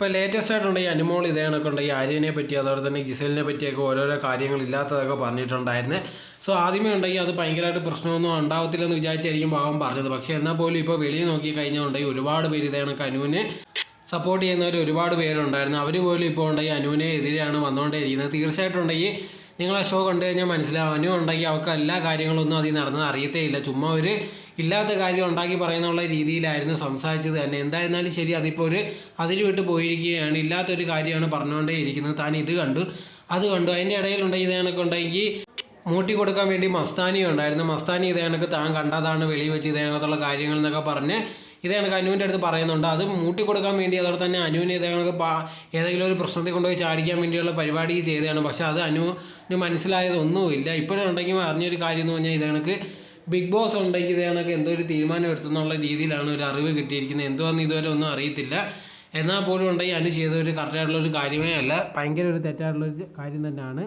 ഇപ്പോൾ ലേറ്റസ്റ്റ് ആയിട്ടുണ്ട് ഈ അനുമോൾ ഇതേ കണക്കുണ്ട് ഈ ആര്യനെ പറ്റി അതുപോലെ തന്നെ ഗിസലിനെ പറ്റിയൊക്കെ ഓരോരോ കാര്യങ്ങൾ ഇല്ലാത്തതൊക്കെ പറഞ്ഞിട്ടുണ്ടായിരുന്നേ. സോ ആദ്യമേ ഉണ്ടെങ്കിൽ അത് ഭയങ്കരമായിട്ട് പ്രശ്നമൊന്നും ഉണ്ടാവത്തില്ലെന്ന് വിചാരിച്ചായിരിക്കും പാവം പറഞ്ഞത്. പക്ഷേ എന്നാൽ പോലും ഇപ്പോൾ വെളിയിൽ നോക്കി കഴിഞ്ഞുണ്ടെങ്കിൽ ഒരുപാട് പേര് ഇതേ അനുവിനെ സപ്പോർട്ട് ചെയ്യുന്നവർ ഒരുപാട് പേരുണ്ടായിരുന്നു. അവർ പോലും ഇപ്പോൾ ഉണ്ടെങ്കിൽ അനുവിനെ എതിരെയാണ് വന്നുകൊണ്ടേയിരിക്കുന്നത് തീർച്ചയായിട്ടും ഉണ്ടെങ്കിൽ നിങ്ങളെ ഷോ കണ്ടു കഴിഞ്ഞാൽ മനസ്സിലാവും. അനു ഉണ്ടെങ്കിൽ അവർക്ക് എല്ലാ കാര്യങ്ങളൊന്നും അതിൽ നടന്നത് അറിയത്തേ ഇല്ല ചുമ്മാ ഒരു ഇല്ലാത്ത കാര്യം ഉണ്ടാക്കി പറയുന്നുള്ള രീതിയിലായിരുന്നു സംസാരിച്ചത് തന്നെ. എന്തായിരുന്നാലും ശരി അതിപ്പോൾ ഒരു അതിൽ വിട്ട് പോയിരിക്കുകയാണ്. ഇല്ലാത്തൊരു കാര്യമാണ് പറഞ്ഞുകൊണ്ടേ ഇരിക്കുന്നത്. താൻ ഇത് കണ്ടു അത് കണ്ടു. അതിന്റെ ഇടയിലുണ്ടെങ്കിൽ ഇതേണൊക്കെ ഉണ്ടെങ്കിൽ മൂട്ടി കൊടുക്കാൻ വേണ്ടി മസ്താനി ഉണ്ടായിരുന്നു. മസ്താനി ഇതേണക്ക് താൻ കണ്ടതാണ് വെളിയിൽ വെച്ച് ഇതേ കണക്കുള്ള കാര്യങ്ങൾ എന്നൊക്കെ പറഞ്ഞ് ഇതേ കണക്ക് അനുവിന്റെ അടുത്ത് പറയുന്നുണ്ട്. അത് മൂട്ടി കൊടുക്കാൻ വേണ്ടി അതോടെ തന്നെ അനുവിനെ ഇതേ കണക്ക് ഏതെങ്കിലും ഒരു പ്രശ്നത്തിൽ കൊണ്ടുപോയി ചാടിക്കാൻ വേണ്ടിയുള്ള പരിപാടി ചെയ്തതാണ്. പക്ഷേ അത് അനുവിന് മനസ്സിലായതൊന്നുമില്ല ഇപ്പോഴും ഉണ്ടെങ്കിൽ അറിഞ്ഞൊരു കാര്യം എന്ന് പറഞ്ഞാൽ ഇത് കണക്ക് ബിഗ് ബോസ് ഉണ്ടെങ്കിൽ ഇതേ കണക്ക് എന്തോ ഒരു തീരുമാനം എടുത്തെന്നുള്ള രീതിയിലാണ് ഒരു അറിവ് കിട്ടിയിരിക്കുന്നത്. എന്തുവാന്ന് ഇതുവരെ ഒന്നും അറിയത്തില്ല. എന്നാൽ പോലും ഉണ്ടെങ്കിൽ അനു ചെയ്ത ഒരു കറക്റ്റായിട്ടുള്ള ഒരു കാര്യമേ അല്ല. ഭയങ്കര ഒരു തെറ്റായിട്ടുള്ള ഒരു കാര്യം തന്നെയാണ്.